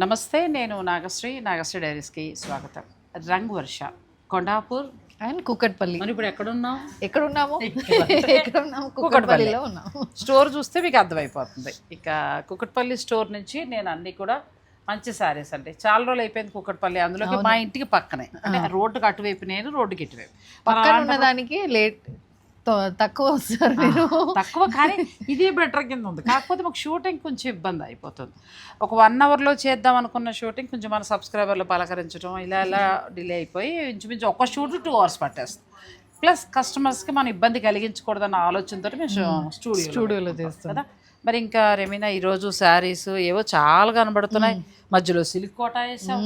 నమస్తే నేను నాగశ్రీ నాగశ్రీ డైరీస్కి స్వాగతం. రంగ్ వర్ష కొండాపూర్ అండ్ కుక్కట్పల్లి మనం ఇప్పుడు ఎక్కడున్నాం? ఎక్కడ ఉన్నాము ఎక్కడ ఉన్నాము కూకట్పల్లి. కుక్కట్పల్లిలో ఉన్నాము. స్టోర్ చూస్తే మీకు అర్థమైపోతుంది. ఇక కుక్కట్పల్లి స్టోర్ నుంచి నేను అన్ని కూడా మంచి శారీస్ అండి. చాలా రోజులు అయిపోయింది కుక్కట్పల్లి అందులోకి మా ఇంటికి పక్కనే. అంటే రోడ్డుకి అటువైపు నేను రోడ్డుకి ఇటువైపు. పక్కన ఉన్నదానికి లేట్ తక్కువ వస్తారు మీరు తక్కువ కానీ ఇదే బెటర్ కింద ఉంది. కాకపోతే మాకు షూటింగ్ కొంచెం ఇబ్బంది అయిపోతుంది. ఒక వన్ అవర్లో చేద్దాం అనుకున్న షూటింగ్ కొంచెం మన సబ్స్క్రైబర్లు పలకరించడం ఇలా ఇలా డిలే అయిపోయి ఇంచుమించు ఒక షూట్ టూ అవర్స్ పట్టేస్తుంది. ప్లస్ కస్టమర్స్కి మనం ఇబ్బంది కలిగించకూడదన్న ఆలోచనతో మేము స్టూడియో స్టూడియోలో చేస్తాం కదా? మరి ఇంకా రెమీనా ఈరోజు శారీస్ ఏవో చాలా కనబడుతున్నాయి. మధ్యలో సిల్క్ కోట వేసాం?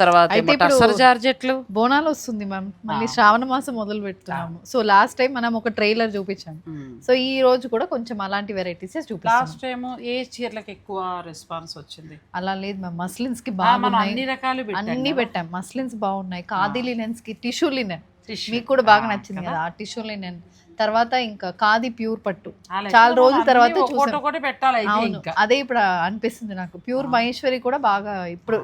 తర్వాత ఏమో టస్సర్ జార్జెట్లు? బోనాలు వస్తుంది మ్యామ్. మళ్ళీ శ్రావణ మాసం మొదలు పెడుతున్నాము. సో లాస్ట్ టైం మనం ఒక ట్రైలర్ చూపించాము. సో ఈ రోజు కూడా కొంచెం అలాంటి వెరైటీస్ చూపిస్తాం లాస్ట్ టైం ఏ చీరలకు ఎక్కువ రెస్పాన్స్ వచ్చింది? అలా లేదు మ్యామ్. మస్లిన్స్కి బాగున్నాయి. అన్ని రకాలు పెట్టాం అన్ని పెట్టాం. మస్లిన్స్ బాగున్నాయి. ఖాదీ లినెన్స్కి టిష్యూ లినెన్ మీకు కూడా బాగా నచ్చింది కదా? ఆ టిష్యూ లినెన్ తర్వాత ఇంకా ఖాదీ ప్యూర్ పట్టు. చాలా రోజుల తర్వాత అదే ఇప్పుడు అనిపిస్తుంది నాకు. ప్యూర్ మహేశ్వరి కూడా బాగా ఇప్పుడు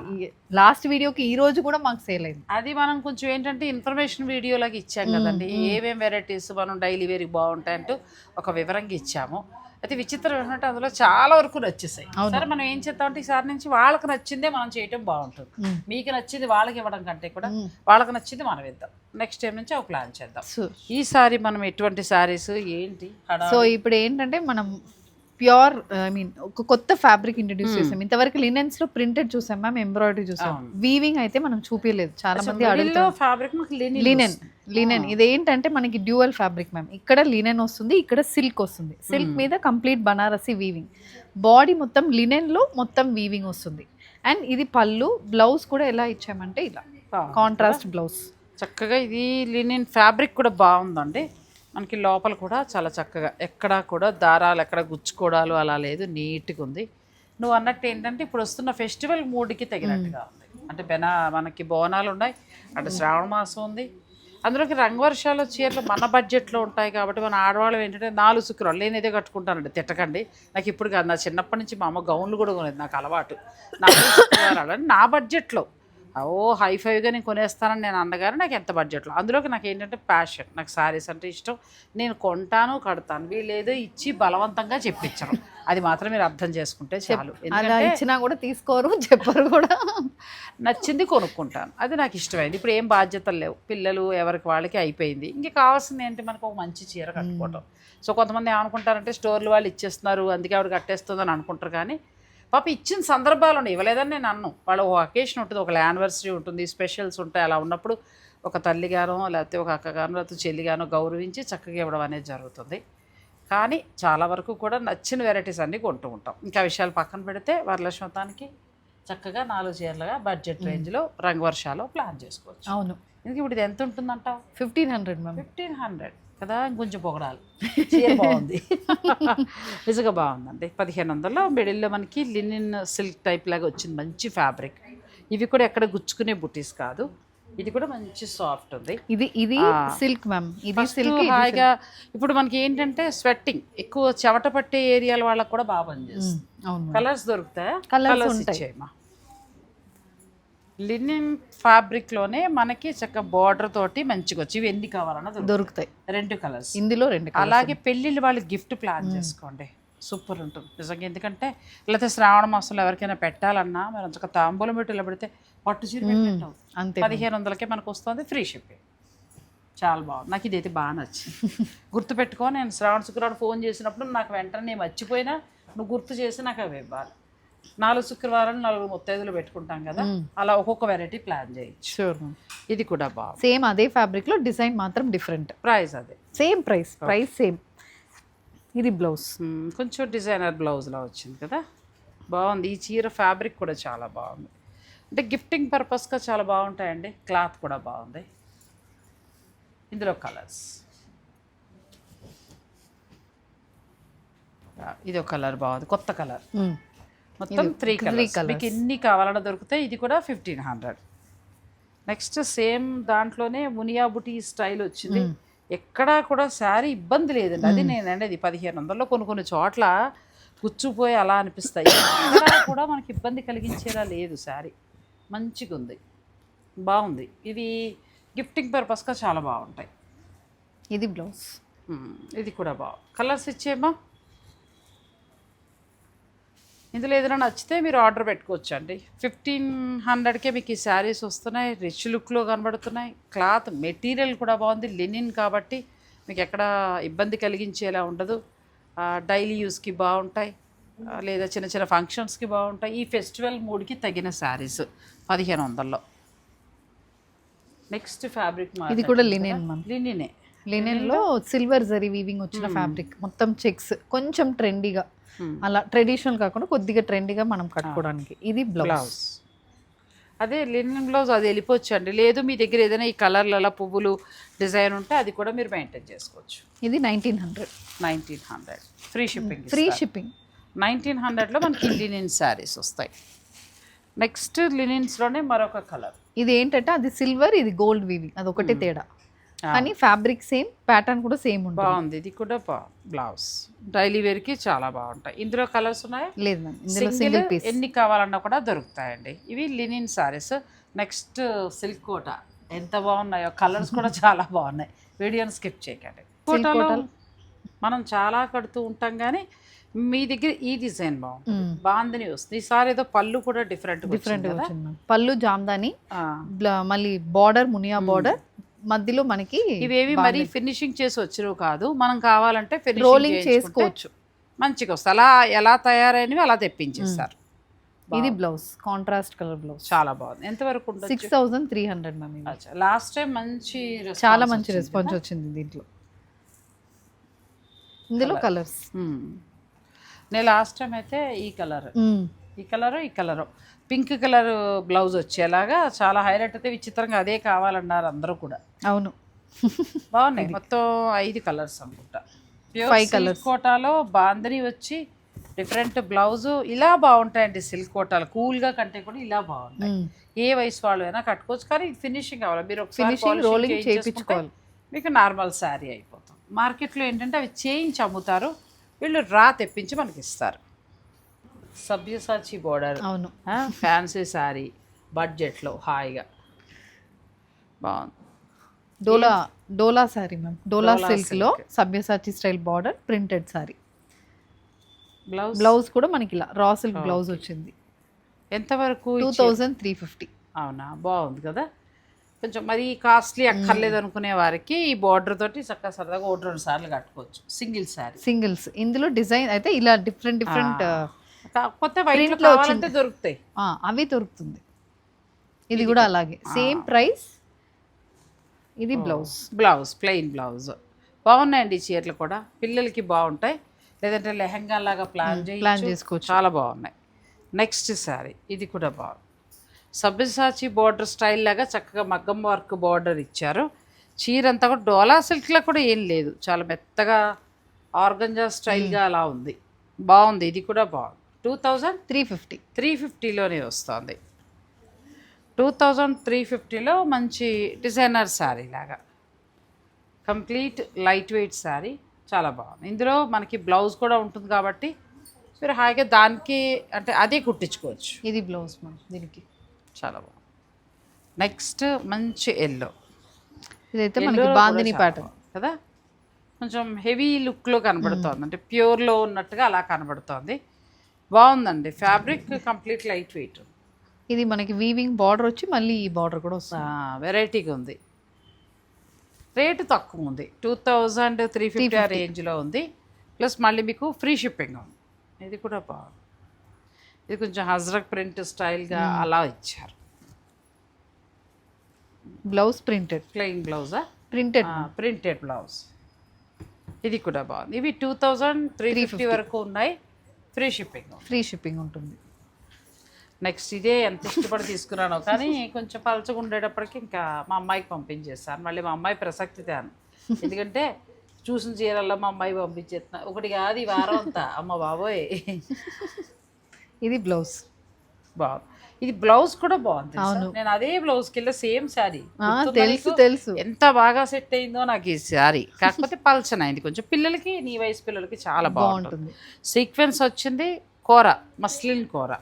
లాస్ట్ వీడియోకి ఈ రోజు కూడా మాకు సేల్ అయింది. అది మనం కొంచెం ఏంటంటే ఇన్ఫర్మేషన్ వీడియోలాగా ఇచ్చాం కదండి. ఏమేం వెరైటీస్ మనం డైలీ వేర్కి బాగుంటాయంటూ ఒక వివరంగా ఇచ్చాము. అయితే విచిత్రం ఏంటంటే అందులో చాలా వరకు నచ్చేసాయి. సరే మనం ఏం చేద్దామంటే ఈసారి నుంచి వాళ్ళకి నచ్చిందే మనం చేయటం బాగుంటుంది. మీకు నచ్చింది వాళ్ళకి ఇవ్వడం కంటే కూడా వాళ్ళకి నచ్చింది మనం ఇద్దాం. నెక్స్ట్ టైం నుంచి ఒక ప్లాన్ చేద్దాం. ఈసారి మనం ఎటువంటి శారీస్ ఏంటి సో ఇప్పుడు ఏంటంటే మనం ప్యూర్ ఐ మీన్ ఒక కొత్త ఫ్యాబ్రిక్ ఇంట్రడ్యూస్ చేసాం. ఇంతవరకు లినెన్స్లో ప్రింటెడ్ చూసాం మ్యామ్ ఎంబ్రాయిడరీ చూసాం. వీవింగ్ అయితే మనం చూపించలేదు చాలా మంది ఫ్యాబ్రిక్ లినిన్ లినెన్ లినెన్ ఇదేంటంటే మనకి డ్యూయల్ ఫ్యాబ్రిక్ మ్యామ్ ఇక్కడ లినెన్ వస్తుంది ఇక్కడ సిల్క్ వస్తుంది. సిల్క్ మీద కంప్లీట్ బనారసి వీవింగ్ బాడీ మొత్తం లినెన్లో మొత్తం వీవింగ్ వస్తుంది. అండ్ ఇది పళ్ళు బ్లౌజ్ కూడా ఎలా ఇచ్చామంటే ఇలా. కాంట్రాస్ట్ బ్లౌజ్ చక్కగా ఇది లినిన్ ఫ్యాబ్రిక్ కూడా బాగుందండి. మనకి లోపల కూడా చాలా చక్కగా ఎక్కడా కూడా దారాలు ఎక్కడ గుచ్చుకోవడాలు అలా లేదు నీట్గా ఉంది. నువ్వు అన్నట్టు ఏంటంటే ఇప్పుడు వస్తున్న ఫెస్టివల్ మూడ్కి తగినట్టుగా ఉంది. అంటే బెనా మనకి బోనాలు ఉన్నాయి అంటే శ్రావణ మాసం ఉంది. అందులోకి రంగవర్షాలు చీరలు మన బడ్జెట్లో ఉంటాయి కాబట్టి మన ఆడవాళ్ళు ఏంటంటే నాలుగు శుక్రవారం నేను ఇదే కట్టుకుంటానండి తిట్టకండి. నాకు ఇప్పుడు కాదు నా చిన్నప్పటి నుంచి మా అమ్మ గౌన్లు కూడా కొనేది నాకు అలవాటు. నాలుగు శుక్రవారాలు. అని నా బడ్జెట్లో ఓ హై ఫైవ్గా నేను కొనేస్తానని నేను అన్నగారు నాకు ఎంత బడ్జెట్లో. అందులోకి నాకు ఏంటంటే ప్యాషన్. నాకు శారీస్ అంటే ఇష్టం. నేను కొంటాను కడతాను. వీళ్ళేదో ఇచ్చి బలవంతంగా చెప్పించడం అది మాత్రం మీరు అర్థం చేసుకుంటే చాలు. అలా ఇచ్చినా కూడా తీసుకోరు చెప్పరు కూడా. నచ్చింది కొనుక్కుంటాను. అది నాకు ఇష్టమైంది. ఇప్పుడు ఏం బాధ్యతలు లేవు. పిల్లలు ఎవరికి వాళ్ళకి అయిపోయింది. ఇంక కావాల్సింది ఏంటి? మనకు ఒక మంచి చీర కట్టుకోవటం. సో కొంతమంది ఏమనుకుంటారంటే స్టోర్లు వాళ్ళు ఇచ్చేస్తున్నారు అందుకే ఆవిడ కట్టేస్తుందని అనుకుంటారు కానీ పాప ఇచ్చిన సందర్భాలు ఉన్నాయి. ఇవ్వలేదని నేను అన్ను. వాళ్ళ ఒక అకేషన్ ఉంటుంది ఒక యానివర్సరీ ఉంటుంది స్పెషల్స్ ఉంటాయి. అలా ఉన్నప్పుడు ఒక తల్లిగానో లేకపోతే ఒక అక్కగానో లేకపోతే చెల్లిగానో గౌరవించి చక్కగా ఇవ్వడం అనేది జరుగుతుంది. కానీ చాలా వరకు కూడా నచ్చిన వెరైటీస్ అన్నీ కొంటూ ఉంటాం. ఇంకా విషయాలు పక్కన పెడితే వరలక్ష్మతానికి చక్కగా నాలుగు చీరలుగా బడ్జెట్ రేంజ్లో రంగవర్షాలు ప్లాన్ చేసుకోవచ్చు. అవును. ఎందుకు ఇప్పుడు ఇది ఎంత ఉంటుందంటావు fifteen hundred ma'am fifteen hundred కదా? ఇంకొంచెం పొగడాలి. చీర బాగుంది. నిజంగా బాగుందండి. పదిహేను వందల్లో మిడిల్లో మనకి లినిన్ సిల్క్ టైప్ లాగా వచ్చింది. మంచి ఫ్యాబ్రిక్. ఇవి కూడా ఎక్కడ గుచ్చుకునే బుటీస్ కాదు. ఇది కూడా మంచి సాఫ్ట్ ఉంది. ఇది ఇది. Silk ma'am. ఇది సిల్క్ హాయిగా ఇప్పుడు మనకి ఏంటంటే స్వెట్టింగ్. ఎక్కువ చెమట పట్టే ఏరియాల వాళ్ళకి కూడా బాగా పనిచేస్తుంది. కలర్స్ దొరుకుతాయా? కలర్స్ ఉంటాయి. లినిన్ ఫ్యాబ్రిక్లోనే మనకి చక్క బార్డర్ తోటి మంచిగా వచ్చి ఇవి ఎన్ని కావాలన్నా దొరుకుతాయి. రెండు కలర్స్. ఇందులో రెండు. అలాగే పెళ్ళిళ్ళు వాళ్ళు గిఫ్ట్ ప్లాన్ చేసుకోండి. సూపర్ ఉంటుంది. నిజంగా ఎందుకంటే లేకపోతే శ్రావణ మాసంలో ఎవరికైనా పెట్టాలన్నా మీరు ఒక తాంబూలం పెట్టి ఇలా పెడితే పట్టు చీర. అంతే పదిహేను వందలకే మనకు వస్తుంది ఫ్రీ షిప్పింగ్. చాలా బాగుంది. నాకు ఇదైతే బాగా నచ్చింది. గుర్తుపెట్టుకో నేను శ్రావణ శుక్రవారం ఫోన్ చేసినప్పుడు నాకు వెంటనే మర్చిపోయినా నువ్వు గుర్తు చేసి నాకు అవి ఇవ్వాలి. నాలుగు శుక్రవారాలు నాలుగు ముత్తైదులు పెట్టుకుంటాం కదా. అలా ఒక్కొక్క వెరైటీ ప్లాన్ చేయొచ్చు. షూర్ ఇది కూడా బాగుంది. సేమ్ అదే ఫ్యాబ్రిక్లో డిజైన్ మాత్రం డిఫరెంట్ ప్రైస్ అదే. సేమ్ ప్రైస్ ప్రైస్ సేమ్ ఇది బ్లౌజ్. కొంచెం డిజైనర్ బ్లౌజ్లా వచ్చింది కదా. బాగుంది. ఈ చీర ఫ్యాబ్రిక్ కూడా చాలా బాగుంది. అంటే గిఫ్టింగ్ పర్పస్గా చాలా బాగుంటాయండి. క్లాత్ కూడా బాగుంది. ఇందులో కలర్స్ ఇది ఒక కలర్ బాగుంది. కొత్త కలర్ మొత్తం త్రీ కలర్స్ మీకు ఎన్ని కావాలన్నా దొరుకుతాయి ఇది కూడా ఫిఫ్టీన్ హండ్రెడ్ నెక్స్ట్ సేమ్ దాంట్లోనే మునియా బుటీ స్టైల్ వచ్చింది. ఎక్కడా కూడా శారీ ఇబ్బంది లేదండి. అది నేను అనేది పదిహేను వందల్లో కొన్ని కొన్ని చోట్ల గుచ్చుపోయి అలా అనిపిస్తాయి. ఎక్కడా కూడా మనకి ఇబ్బంది కలిగించేలా లేదు శారీ. మంచిగా ఉంది. బాగుంది. ఇవి గిఫ్టింగ్ పర్పస్గా చాలా బాగుంటాయి. ఇది బ్లౌజ్. ఇది కూడా బాగు కలర్స్ ఇచ్చేమా ఇందులో ఏదైనా నచ్చితే మీరు ఆర్డర్ పెట్టుకోవచ్చు అండి ఫిఫ్టీన్ హండ్రెడ్కే మీకు ఈ శారీస్ వస్తున్నాయి. రిచ్ లుక్లో కనబడుతున్నాయి. క్లాత్ మెటీరియల్ కూడా బాగుంది. లెనిన్ కాబట్టి మీకు ఎక్కడ ఇబ్బంది కలిగించేలా ఉండదు. డైలీ యూస్కి బాగుంటాయి. లేదా చిన్న చిన్న ఫంక్షన్స్కి బాగుంటాయి. ఈ ఫెస్టివల్ మూడ్కి తగిన శారీస్ పదిహేను వందల్లో. నెక్స్ట్ ఫ్యాబ్రిక్ ఇది కూడా. లినినే లినెన్. లో సిల్వర్ జరీ వీవింగ్ వచ్చిన ఫ్యాబ్రిక్ మొత్తం చెక్స్ కొంచెం ట్రెండీగా అలా ట్రెడిషనల్ కాకుండా కొద్దిగా ట్రెండీగా మనం కట్టుకోవడానికి. ఇది బ్లౌజ్ బ్లౌజ్ అదే లినన్ బ్లౌజ్ అది వెళ్ళిపోవచ్చు అండి లేదు మీ దగ్గర ఏదైనా ఈ కలర్లలో పువ్వులు డిజైన్ ఉంటే అది కూడా మీరు మెయింటైన్ చేసుకోవచ్చు. ఇది nineteen hundred nineteen hundred free shipping free shipping nineteen హండ్రెడ్లో మనకి లినిన్ శారీస్ వస్తాయి. నెక్స్ట్ లినిన్స్లోనే మరొక కలర్ ఇది ఏంటంటే అది సిల్వర్ ఇది గోల్డ్ వీవింగ్ అది ఒకటే తేడా. కానీ ఫ్యాబ్రిక్ సేమ్ ప్యాటర్న్ కూడా సేమ్ ఉంటుంది. బాగుంది. ఇది కూడా బా బ్లౌజ్. డైలీ వేర్కి చాలా బాగుంటాయి. ఇందులో కలర్స్ ఉన్నాయా? లేదు ఇందులో సింగిల్ పీస్ ఎన్ని కావాలన్నా కూడా దొరుకుతాయండి. ఇవి linen saris next silk Kota. ఎంత బాగున్నాయో. కలర్స్ కూడా చాలా బాగున్నాయి. వీడియోని స్కిప్ చేయకండి. కోటలో మనం చాలా కడుతూ ఉంటాం కానీ మీ దగ్గర ఈ డిజైన్ బాగుంది బాగుందని వస్తుంది. ఈసారి ఏదో పళ్ళు కూడా డిఫరెంట్ డిఫరెంట్ పళ్ళు జామ్దాని మళ్ళీ బార్డర్ మునియా బార్డర్ మధ్యలో మనకి ఇవేవి మరీ ఫినిషింగ్ చేసి వచ్చినవి కాదు. మనం కావాలంటే రోలింగ్ చేసుకోవచ్చు. మంచిగా వస్తాయి అలా ఎలా తయారైనవి అలా తెప్పించేస్తారు. ఇది బ్లౌజ్ కాంట్రాస్ట్ కలర్ బ్లౌజ్. చాలా బాగుంది. ఎంతవరకు six thousand three hundred ma'am last time మంచి చాలా మంచి రెస్పాన్స్ వచ్చింది దీంట్లో. ఇందులో కలర్స్ మ్మ్. నేను లాస్ట్ టైం అయితే ఈ కలర్ ఈ కలరు ఈ కలరు పింక్ కలర్ బ్లౌజ్ వచ్చేలాగా చాలా హైలైట్ అయితే విచిత్రంగా అదే కావాలన్నారు అందరూ కూడా. అవును. బాగున్నాయి. మొత్తం ఐదు కలర్స్ అనుకుంటా. ఫైవ్. కలర్స్. కోటాలో బాందరి వచ్చి డిఫరెంట్ బ్లౌజ్ ఇలా బాగుంటాయండి సిల్క్ కోటాలు. కూల్గా కంటే కూడా ఇలా బాగుంటాయి. ఏ వయసు వాళ్ళు అయినా కట్టుకోవచ్చు కానీ ఫినిషింగ్ కావాలి. మీరు ఫినిషింగ్ రోలింగ్ చేయించుకోవాలి మీకు నార్మల్ శారీ అయిపోతాం. మార్కెట్లో ఏంటంటే అవి చేయించి అమ్ముతారు. వీళ్ళు రా తెప్పించి మనకి ఇస్తారు. సభ్యసాచి బోర్డర్. అవును. ఫ్యాన్సీ శారీ బడ్జెట్లో హాయిగా. బాగుంది. Dola Dola sari ma'am. Dola Dola silk. లో సభ్యసాచి style border printed sari. Blouse? Blouse కూడా మనకి ఇలా రా సిల్క్ బ్లౌజ్ వచ్చింది. ఎంతవరకు టూ థౌజండ్ త్రీ ఫిఫ్టీ. అవునా? బాగుంది కదా. కొంచెం మరీ కాస్ట్లీ అక్కర్లేదు అనుకునే వారికి ఈ బార్డర్ తోటి చక్కగా సరదాగా ఒకటి రెండు సార్లు కట్టుకోవచ్చు. Single sari singles. ఇందులో డిజైన్ అయితే ఇలా డిఫరెంట్ డిఫరెంట్ కాకపోతే వైట్ Print లో కావాలంటే దొరుకుతాయి. అవి దొరుకుతుంది. ఇది కూడా అలాగే. సేమ్ ప్రైస్ ఇది బ్లౌజ్. Blouse plain blouse. బాగున్నాయండి ఈ చీరలు కూడా. పిల్లలకి బాగుంటాయి. లేదంటే లెహంగా లాగా ప్లాన్ ప్లాన్ చేసి చేసుకోవచ్చు. చాలా బాగున్నాయి. నెక్స్ట్ శారీ ఇది కూడా బాగుంది. సబ్యసాచి బార్డర్ స్టైల్ లాగా చక్కగా మగ్గం వర్క్ బార్డర్ ఇచ్చారు. చీర అంతా కూడా డోలా సిల్క్లో కూడా ఏం లేదు. చాలా మెత్తగా ఆర్గంజా స్టైల్గా అలా ఉంది. బాగుంది. ఇది కూడా బాగుంది. Two thousand three fifty. Three ఫిఫ్టీలోనే వస్తుంది. టూ థౌజండ్ త్రీ ఫిఫ్టీలో మంచి డిజైనర్ శారీ లాగా. కంప్లీట్ లైట్ వెయిట్ శారీ చాలా బాగుంది. ఇందులో మనకి బ్లౌజ్ కూడా ఉంటుంది కాబట్టి మీరు హాయిగా దానికి అంటే అదే కుట్టించుకోవచ్చు. ఇది బ్లౌజ్ మ్యామ్ దీనికి. చాలా బాగుంది. నెక్స్ట్ మంచి ఎల్లో. ఇదైతే మనకి బాందిని ప్యాటర్న్. కదా? కొంచెం హెవీ లుక్లో కనబడుతోంది. అంటే ప్యూర్లో ఉన్నట్టుగా అలా కనబడుతోంది. బాగుందండి. Fabric complete light weight. ఇది మనకి వీవింగ్ బార్డర్ వచ్చి మళ్ళీ ఈ బార్డర్ కూడా వస్తుంది. వెరైటీగా ఉంది. రేటు తక్కువ ఉంది. టూ థౌజండ్ త్రీ ఫిఫ్టీ ఆ రేంజ్లో ఉంది. ప్లస్ మళ్ళీ మీకు ఫ్రీ షిప్పింగ్ ఉంది. ఇది కూడా బాగుంది ఇది కొంచెం హజ్రక్ ప్రింట్ స్టైల్గా అలా ఇచ్చారు. Blouse printed. ప్లెయిన్ బ్లౌజా? ప్రింటెడ్. Printed blouse. ఇది కూడా బాగుంది. ఇవి టూ థౌజండ్ త్రీ ఫిఫ్టీ. వరకు ఉన్నాయి. ఫ్రీ షిప్పింగ్ ఫ్రీ షిప్పింగ్ ఉంటుంది. నెక్స్ట్ ఇదే ఎంత ఇష్టపడి తీసుకున్నానో. కానీ కొంచెం పలచగా ఉండేటప్పటికి ఇంకా మా అమ్మాయికి పంపించేస్తాను మళ్ళీ మా అమ్మాయి ప్రసక్తి తేను. ఎందుకంటే చూసిన చీరల్లో మా అమ్మాయి పంపించేస్తున్నా. ఒకటి కాదు ఈ వారం అంతా. అమ్మ బాబోయ్. ఇది బ్లౌజ్. బాగుంది. ఇది బ్లౌజ్ కూడా బాగుంది. నేను అదే బ్లౌజ్కి సేమ్ శారీ. తెలుసు తెలుసు. ఎంత బాగా సెట్ అయిందో నాకు ఈ శారీ. కాకపోతే పల్చన అయింది కొంచెం పిల్లలకి నీ వయసు పిల్లలకి చాలా బాగుంటుంది. సీక్వెన్స్ వచ్చింది కూర మస్లిన్ కూర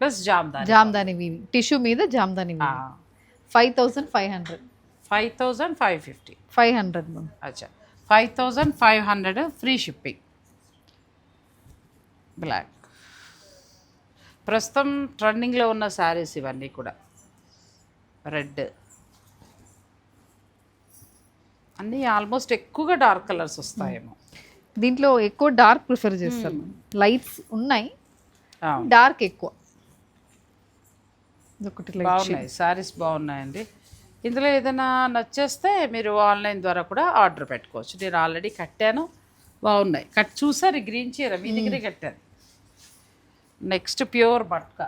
ప్లస్ జామ్దాని జామ్దాని టిష్యూ మీద jamdani five thousand five hundred five thousand five fifty five hundred అచ్చా. Five thousand five hundred free shipping black ప్రస్తుతం ట్రెండింగ్లో ఉన్న శారీస్ ఇవన్నీ కూడా. రెడ్. అన్నీ ఆల్మోస్ట్ ఎక్కువగా డార్క్ కలర్స్ వస్తాయేమో. దీంట్లో ఎక్కువ డార్క్ ప్రిఫర్ చేస్తాను లైట్స్ ఉన్నాయి. డార్క్ ఎక్కువ. ఒకటి బాగున్నాయి. శారీస్ బాగున్నాయండి. ఇందులో ఏదైనా నచ్చేస్తే మీరు ఆన్లైన్ ద్వారా కూడా ఆర్డర్ పెట్టుకోవచ్చు. నేను ఆల్రెడీ కట్టాను. బాగున్నాయి. కట్ చూసారు? గ్రీన్ చీర. మీ దగ్గరే కట్టాను. Next pure matka.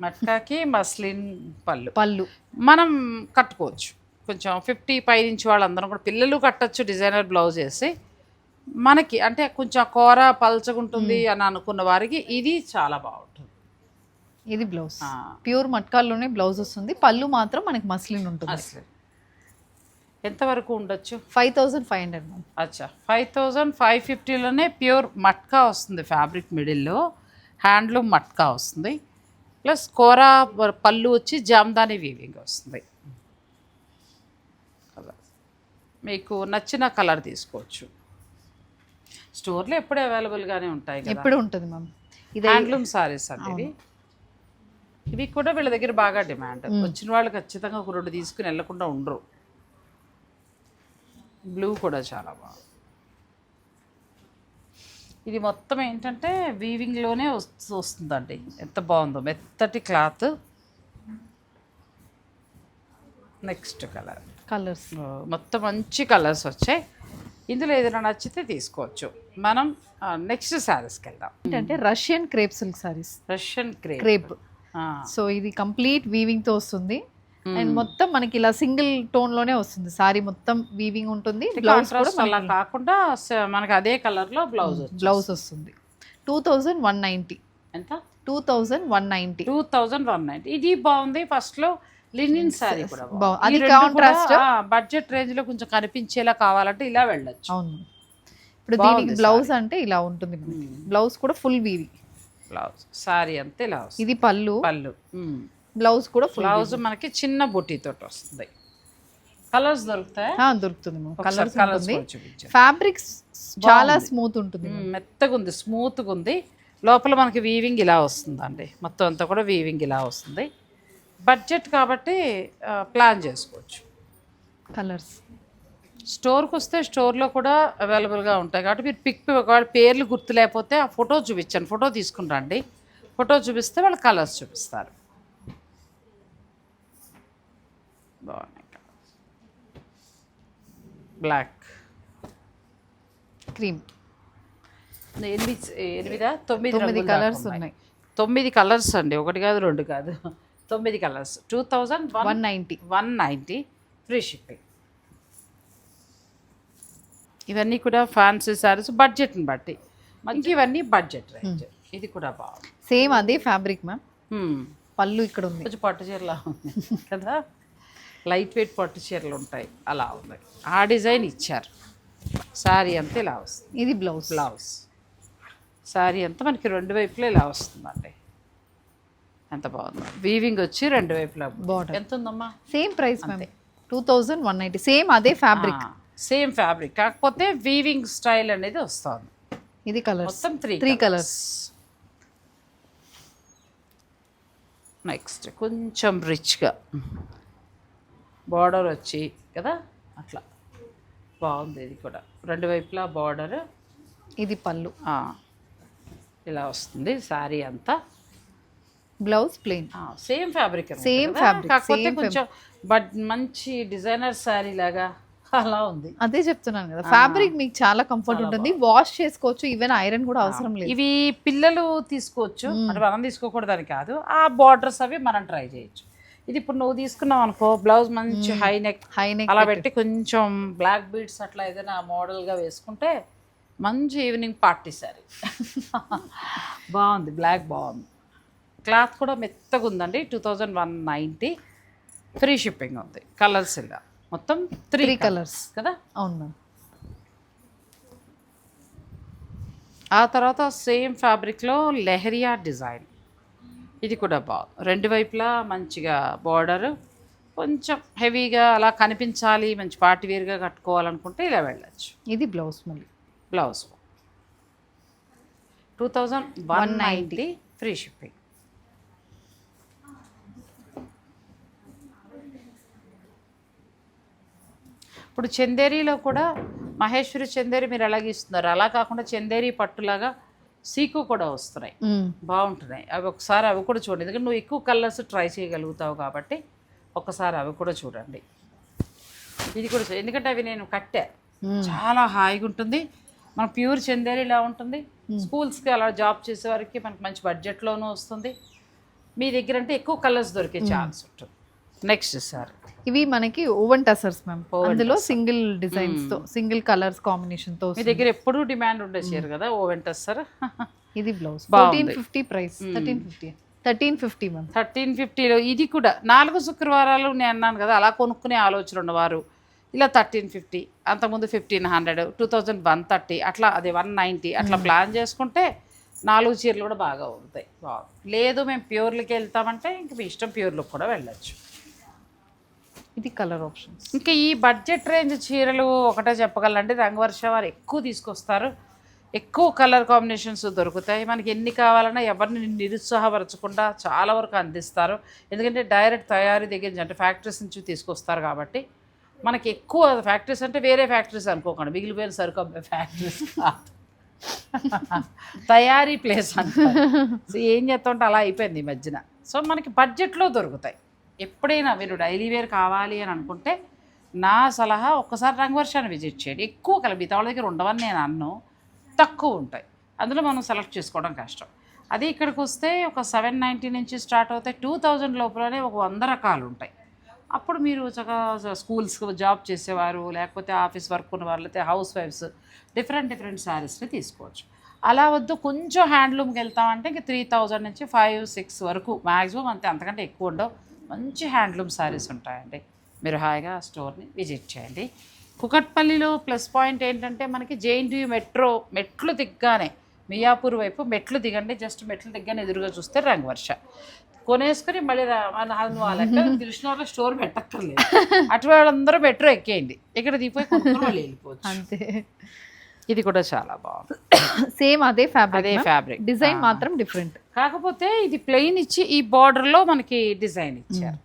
మట్కాకి మస్లిన్ పళ్ళు. పళ్ళు. మనం కట్టుకోవచ్చు. కొంచెం ఫిఫ్టీ పై నుంచి వాళ్ళందరం కూడా పిల్లలు కట్టచ్చు డిజైనర్ బ్లౌజ్ వేసి. మనకి అంటే కొంచెం కూర పల్చగుంటుంది అని అనుకున్న వారికి ఇది చాలా బాగుంటుంది. ఇది బ్లౌజ్. ప్యూర్ మట్కాల్లోనే బ్లౌజ్ వస్తుంది. పళ్ళు మాత్రం మనకి మస్లిన్ ఉంటుంది. అసలు ఎంతవరకు ఉండొచ్చు? ఫైవ్ థౌసండ్ ఫైవ్ హండ్రెడ్ అచ్చా. ఫైవ్ థౌజండ్ ఫైవ్ ఫిఫ్టీలోనే ప్యూర్ మట్కా వస్తుంది ఫ్యాబ్రిక్ మిడిల్లో. హ్యాండ్లూమ్ మట్కా వస్తుంది. ప్లస్ కూర పళ్ళు వచ్చి జామ్దాని వీవింగ్ వస్తుంది. మీకు నచ్చిన కలర్ తీసుకోవచ్చు. స్టోర్లో ఎప్పుడు అవైలబుల్గానే ఉంటాయి ఎప్పుడు ఉంటుంది మ్యామ్. ఇది హ్యాండ్లూమ్ సారీస్ అండి ఇవి. ఇవి కూడా వీళ్ళ దగ్గర బాగా డిమాండ్. వచ్చిన వాళ్ళు ఖచ్చితంగా ఒక రెండు తీసుకుని వెళ్ళకుండా ఉండరు. బ్లూ కూడా చాలా బాగుంది ఇది మొత్తం ఏంటంటే వీవింగ్లోనే వస్తు వస్తుందండి. ఎంత బాగుందో. మెత్తటి క్లాత్. నెక్స్ట్ కలర్ కలర్స్ మొత్తం మంచి కలర్స్ వచ్చాయి. ఇందులో ఏదైనా నచ్చితే తీసుకోవచ్చు. మనం నెక్స్ట్ శారీస్కి వెళ్దాం. ఏంటంటే Russian crepe silk saris Russian crepe crepe so ఇది కంప్లీట్ వీవింగ్తో వస్తుంది. అండ్ మొత్తం మనకి ఇలా సింగిల్ టోన్లోనే వస్తుంది. సారీ మొత్తం వీవింగ్ ఉంటుంది. బ్లౌజ్ కూడా కాంట్రాస్ట్ కాకుండా మనకి అదే కలర్లో బ్లౌజ్ బ్లౌజ్ వస్తుంది. టూ థౌజండ్ వన్ నైంటీ ఎంత? Two thousand one ninety two thousand one ninety ఇది బాగుంది. ఫస్ట్లో లినిన్ శారీ కూడా అది contrast. బడ్జెట్ రేంజ్లో కొంచెం కనిపించేలా కావాలంటే ఇలా వెళ్ళొచ్చు. అవును. ఇప్పుడు దీనికి బ్లౌజ్ అంటే ఇలా ఉంటుంది బ్లౌజ్ కూడా ఫుల్ వీవింగ్ బ్లౌజ్ సారీ అంతే ఇలా ఇది పళ్ళు. పళ్ళు. బ్లౌజ్ కూడా బ్లౌజ్ మనకి చిన్న బుట్టి తోటి వస్తుంది. కలర్స్ దొరుకుతాయా? దొరుకుతుంది కలర్స్ కలర్స్ ఫ్యాబ్రిక్స్ చాలా స్మూత్ ఉంటుంది మెత్తగా ఉంది స్మూత్గా ఉంది. లోపల మనకి వీవింగ్ ఇలా వస్తుందండి. మొత్తం అంతా కూడా వీవింగ్ ఇలా వస్తుంది. బడ్జెట్ కాబట్టి ప్లాన్ చేసుకోవచ్చు. కలర్స్ స్టోర్కి వస్తే స్టోర్లో కూడా అవైలబుల్గా ఉంటాయి. కాబట్టి మీరు పిక్ ఒకవేళ పేర్లు గుర్తు లేకపోతే ఆ ఫోటో చూపించండి. ఫోటో తీసుకుని రండి. ఫోటో చూపిస్తే వాళ్ళు కలర్స్ చూపిస్తారు. బాగున్నాయి కలర్స్ బ్లాక్ క్రీమ్ ఎనిమిది ఎనిమిదా? తొమ్మిది తొమ్మిది కలర్స్ ఉన్నాయి. తొమ్మిది కలర్స్ అండి ఒకటి కాదు రెండు కాదు. తొమ్మిది colours two thousand one ninety one ninety free shipping ఇవన్నీ కూడా ఫ్యాన్సీ శారీస్ బడ్జెట్ని బట్టి. మనకి ఇవన్నీ బడ్జెట్ రేంజ్ ఇది కూడా బాగుంది. సేమ్ అదే ఫ్యాబ్రిక్ మ్యామ్ Hmm. పళ్ళు ఇక్కడ ఉంది కొంచెం పట్టు చీరలా ఉంది కదా? లైట్ వెయిట్ పట్టు చీరలు ఉంటాయి. అలా ఉంది. ఆ డిజైన్ ఇచ్చారు. శారీ అంతా ఇలా వస్తుంది. ఇది బ్లౌజ్. బ్లౌజ్. శారీ అంతా మనకి రెండు వైపులా ఇలా వస్తుందండి. ఎంత బాగుంది. వీవింగ్ వచ్చి రెండు వైపులా Border. ఎంత ఉందమ్మా? Same price two thousand one ninety. Same అదే ఫ్యాబ్రిక్. Same fabric. కాకపోతే వీవింగ్ స్టైల్ అనేది వస్తుంది. ఇది కలర్స్. మొత్తం త్రీ త్రీ కలర్స్ నెక్స్ట్ కొంచెం రిచ్గా బార్డర్ వచ్చి కదా? అట్లా. బాగుంది ఇది కూడా. రెండు వైపులా బార్డర్. ఇది పళ్ళు. ఇలా వస్తుంది శారీ అంతా. Blouse plain. Same fabric Same fabric, కాకపోతే కొంచెం బట్ మంచి డిజైనర్ శారీ లాగా అలా ఉంది. అదే చెప్తున్నాను కదా ఫ్యాబ్రిక్ మీకు చాలా కంఫర్ట్ ఉంటుంది. వాష్ చేసుకోవచ్చు ఈవెన్ ఐరన్ కూడా అవసరం లేదు. ఇవి పిల్లలు తీసుకోవచ్చు. అంటే మనం తీసుకోకూడదని కాదు. ఆ బార్డర్స్ అవి మనం ట్రై చేయొచ్చు. ఇది ఇప్పుడు నువ్వు తీసుకున్నావు అనుకో బ్లౌజ్ మంచి హై నెక్ హై నెక్ అలా పెట్టి. కొంచెం బ్లాక్ బీడ్స్ అట్లా ఏదైనా మోడల్గా వేసుకుంటే మంచి ఈవినింగ్ పార్టీ సారీ బాగుంది బ్లాక్ బాగుంది. క్లాత్ కూడా మెత్తగా ఉందండి two thousand one ninety free shipping ఉంది కలర్స్ ఇలా. మొత్తం త్రీ కలర్స్ కదా? అవును మ్యామ్ ఆ తర్వాత సేమ్ ఫ్యాబ్రిక్లో లెహరియా డిజైన్. ఇది కూడా బాగుంది రెండు వైపులా మంచిగా బార్డర్. కొంచెం హెవీగా అలా కనిపించాలి మంచి పార్టీ వేర్గా కట్టుకోవాలనుకుంటే ఇలా వెళ్ళచ్చు. ఇది బ్లౌజ్ మళ్ళీ. Blouse. Two thousand one ninety free shipping. ఇప్పుడు చందేరీలో కూడా మహేశ్వరి చందేరి మీరు ఎలాగ ఇస్తున్నారు? అలా కాకుండా చందేరి పట్టులాగా సీకు కూడా వస్తున్నాయి. బాగుంటున్నాయి. అవి ఒకసారి అవి కూడా చూడండి. ఎందుకంటే నువ్వు ఎక్కువ కలర్స్ ట్రై చేయగలుగుతావు కాబట్టి ఒకసారి అవి కూడా చూడండి. ఇది కూడా ఎందుకంటే అవి నేను కట్టా. చాలా హాయిగా ఉంటుంది. మన ప్యూర్ చందేరి ఇలా ఉంటుంది. స్కూల్స్కి అలా జాబ్ చేసే వారికి మనకి మంచి బడ్జెట్లోనూ వస్తుంది. మీ దగ్గర అంటే ఎక్కువ కలర్స్ దొరికే ఛాన్స్ ఉంటుంది. నెక్స్ట్ సార్ ఇవి మనకి ఓవెన్ టసర్స్ మ్యామ్ అందులో సింగిల్ డిజైన్స్తో సింగిల్ కలర్స్ కాంబినేషన్తో మీ దగ్గర ఎప్పుడూ డిమాండ్ ఉండే చీర కదా ఓవెంటస్ సార్ ఇది blouse. Fourteen fifty price thirteen fifty thirteen fifty ma'am thirteen ఫిఫ్టీలో ఇది కూడా నాలుగు శుక్రవారాలు నేను అన్నాను కదా అలా కొనుక్కునే ఆలోచన ఉన్నవారు. ఇలా థర్టీన్ ఫిఫ్టీ అంతకుముందు fifteen hundred two thousand one thirty అట్లా అది వన్ నైంటీ అట్లా ప్లాన్ చేసుకుంటే నాలుగు చీరలు కూడా బాగా ఉంటాయి బాగుంది. లేదు మేము ప్యూర్లకి వెళ్తామంటే ఇంక మీ ఇష్టం ప్యూర్లకు కూడా వెళ్ళొచ్చు. ఇది కలర్ ఆప్షన్స్. ఇంకా ఈ బడ్జెట్ రేంజ్ చీరలు ఒకటే చెప్పగలంటే రంగవర్ష వారు ఎక్కువ తీసుకొస్తారు. ఎక్కువ కలర్ కాంబినేషన్స్ దొరుకుతాయి. మనకి ఎన్ని కావాలన్నా ఎవరిని నిరుత్సాహపరచకుండా చాలా వరకు అందిస్తారు. ఎందుకంటే డైరెక్ట్ తయారీ దగ్గర నుంచి అంటే ఫ్యాక్టరీస్ నుంచి తీసుకొస్తారు కాబట్టి మనకి ఎక్కువ ఫ్యాక్టరీస్ అంటే వేరే ఫ్యాక్టరీస్ అనుకోకండి. మిగిలిపోయిన సరుకు అమ్మే ఫ్యాక్టరీస్ కాదు. తయారీ ప్లేస్ అంటారు. సో ఏం చేస్తుంటే అలా అయిపోయింది ఈ మధ్యన. సో మనకి బడ్జెట్లో దొరుకుతాయి. ఎప్పుడైనా మీరు డైలీ వేర్ కావాలి అని అనుకుంటే నా సలహా ఒక్కసారి రంగవర్షాన్ని విజిట్ చేయండి. ఎక్కువ కల వాళ్ళ దగ్గర ఉండవని నేను అన్ను. తక్కువ ఉంటాయి. అందులో మనం సెలెక్ట్ చేసుకోవడం కష్టం. అదే ఇక్కడికి వస్తే ఒక సెవెన్ నైంటీ నుంచి స్టార్ట్ అవుతాయి. టూ థౌజండ్ లోపలనే ఒక వంద రకాలు ఉంటాయి. అప్పుడు మీరు చక్కగా స్కూల్స్ జాబ్ చేసేవారు లేకపోతే ఆఫీస్ వర్క్ ఉన్న వాళ్ళు లేకపోతే హౌస్ వైఫ్స్ డిఫరెంట్ డిఫరెంట్ శారీస్ని తీసుకోవచ్చు. అలా వద్దు. కొంచెం హ్యాండ్లూమ్కి వెళ్తామంటే ఇంక త్రీ థౌజండ్ నుంచి ఫైవ్ సిక్స్ వరకు మ్యాక్సిమం అంతే. అంతకంటే ఎక్కువ ఉండవు. మంచి హ్యాండ్లూమ్ శారీస్ ఉంటాయండి. మీరు హాయిగా స్టోర్ని విజిట్ చేయండి. కుకట్పల్లిలో ప్లస్ పాయింట్ ఏంటంటే మనకి జేఎన్టీయూ మెట్రో మెట్లు దిగ్గానే మియాపూర్ వైపు మెట్లు దిగండి. జస్ట్ మెట్లు దిగ్గానే ఎదురుగా చూస్తే రంగవర్ష. కొనేసుకుని మళ్ళీ ఆ తెలిసిన వాళ్ళ స్టోర్ పెట్టక్కర్లేదు. అటు వాళ్ళందరూ మెట్రో ఎక్కేయండి. ఇక్కడ దిగిపోయి కొనుక్కొని వాళ్ళు వెళ్ళిపోవచ్చు. అంతే. ఇది కూడా చాలా బాగుంది. సేమ్ అదే ఫ్యాబ్రిక్ అదే ఫ్యాబ్రిక్ డిజైన్ మాత్రం డిఫరెంట్ కాకపోతే ఇది ప్లెయిన్ ఇచ్చి ఈ border లో మనకి డిజైన్ ఇచ్చారు.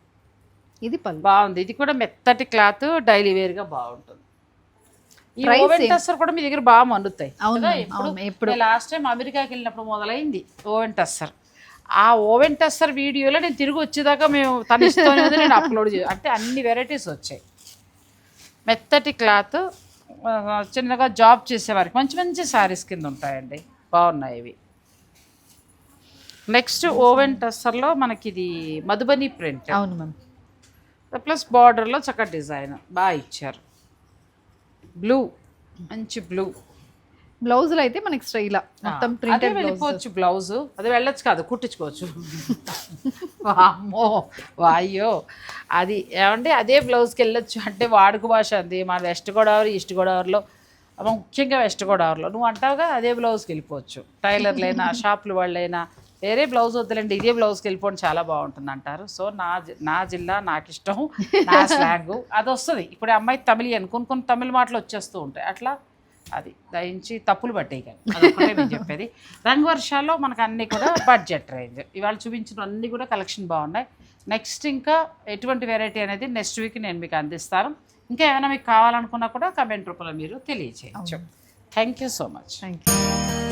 ఇది పళ్ళు. బాగుంది. ఇది కూడా మెత్తటి క్లాత్ డైలీ వేర్గా బాగుంటుంది. ఈ? టస్సర్ కూడా మీ దగ్గర బాగా మండుతాయి. ఎప్పుడు. లాస్ట్ టైం అమెరికాకి వెళ్ళినప్పుడు మొదలైంది ఓవెన్ టస్సర్ ఆ ఓవెన్ టస్సర్ వీడియోలో నేను తిరిగి వచ్చేదాకా మేము తన ఇష్టం మీద నేను అప్లోడ్ చే అంటే అన్ని వెరైటీస్ వచ్చాయి. మెత్తటి క్లాత్ చిన్నగా జాబ్ చేసేవారికి మంచి మంచి శారీస్ కింద ఉంటాయండి. బాగున్నాయి ఇవి. నెక్స్ట్ ఓవెన్ టస్సర్లో మనకి ఇది మధుబని ప్రింట్. అవును మ్యామ్. ప్లస్ బార్డర్లో చక్కటి డిజైన్ బాగా ఇచ్చారు. బ్లూ మంచి బ్లూ బ్లౌజులు అయితే మనకి స్ట్రై ఇలా మొత్తం బ్లౌజ్ వెళ్ళిపోవచ్చు బ్లౌజ్. అది వెళ్ళొచ్చు కాదు కుట్టించుకోవచ్చు. వామ్మో వాయ్యో. అది ఏమంటే అదే బ్లౌజ్కి వెళ్ళొచ్చు. అంటే వాడుక భాష అంది. మన వెస్ట్ గోదావరి ఈస్ట్ గోదావరిలో ముఖ్యంగా వెస్ట్ గోదావరిలో. నువ్వు అంటావుగా అదే బ్లౌజ్కి వెళ్ళిపోవచ్చు. టైలర్లైనా షాపులు వాళ్ళైనా వేరే బ్లౌజ్ వద్దులేండి ఇదే బ్లౌజ్కి వెళ్ళిపోవడం చాలా బాగుంటుంది అంటారు. సో నా నా జిల్లా నాకు ఇష్టం నా స్లాంగ్ అది వస్తుంది ఇప్పుడు అమ్మాయి తమిళియన్ కొన్ని కొన్ని తమిళ మాటలు వచ్చేస్తూ ఉంటాయి. అట్లా అది దయించి తప్పులు పట్టాయి కానీ నేను చెప్పేది. రంగు వర్షాల్లో మనకు అన్నీ కూడా బడ్జెట్ రేంజ్. ఇవాళ చూపించిన అన్నీ కూడా కలెక్షన్ బాగున్నాయి. నెక్స్ట్ ఇంకా ఎటువంటి వెరైటీ అనేది నెక్స్ట్ వీక్ నేను మీకు అందిస్తాను. ఇంకా ఏమైనా మీకు కావాలనుకున్నా కూడా కమెంట్ రూపంలో మీరు తెలియచేయచ్చు. Thank you so much. Thank you